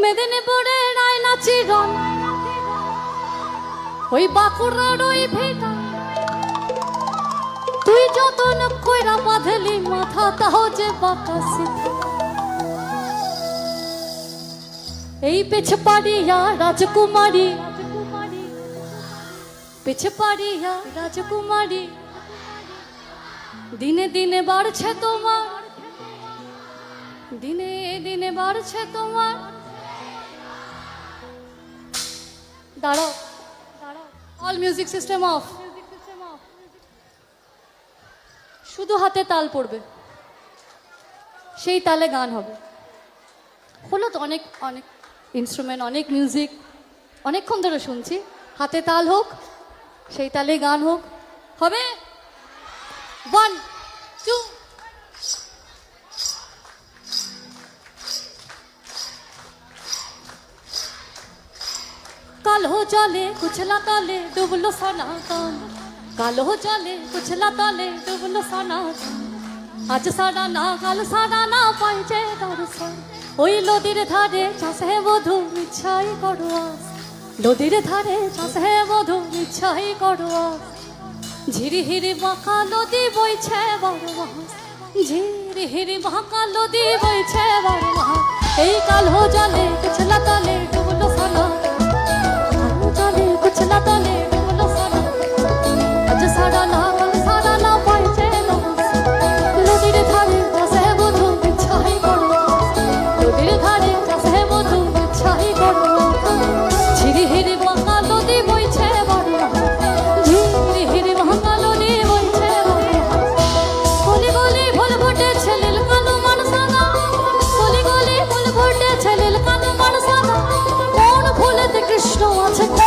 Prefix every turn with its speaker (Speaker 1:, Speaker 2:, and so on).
Speaker 1: মেদিনীপুরে রায় নাচি রন ওই বাঁকুড়ার ওই ভেটা। তুই যতন কইরা বাঁধলি, মাথা তাও যে বাতাসে। এই পেছে পাড়িয়া রাজকুমারী। পেছে পাড়িয়া রাজকুমারী। দিনে দিনে বাড়ছে তোমার। দিনে দিনে বাড়ছে তোমার। দাঁড়াও। অল মিউজিক সিস্টেম অফ শুধু হাতে তাল পড়বে। সেই তালে গান হবে। হলো তো অনেক অনেক ইনস্ট্রুমেন্ট অনেক মিউজিক অনেকক্ষণ ধরে শুনছি। হাতে তাল হোক, সেই তালে গান হোক। হবে? ওয়ান টু কালো জলে কুচলা তলে ডুবলো সনাতন। কালো জলে কুচলা তলে ডুবলো সনাতন। আজ সারা না, কাল সারা না পাইছে দর্শন। ওই নদীর ধারে চাষে বধু মিছাই করুয়া নদীর ধারে চাষে বধু মিছাই করুয়া ঝিরি হিরি বাঁকা নদী বইছে বড় মাস ঝিরি হিরি বাঁকা নদী বইছে বড় এই কালো জলে don't want to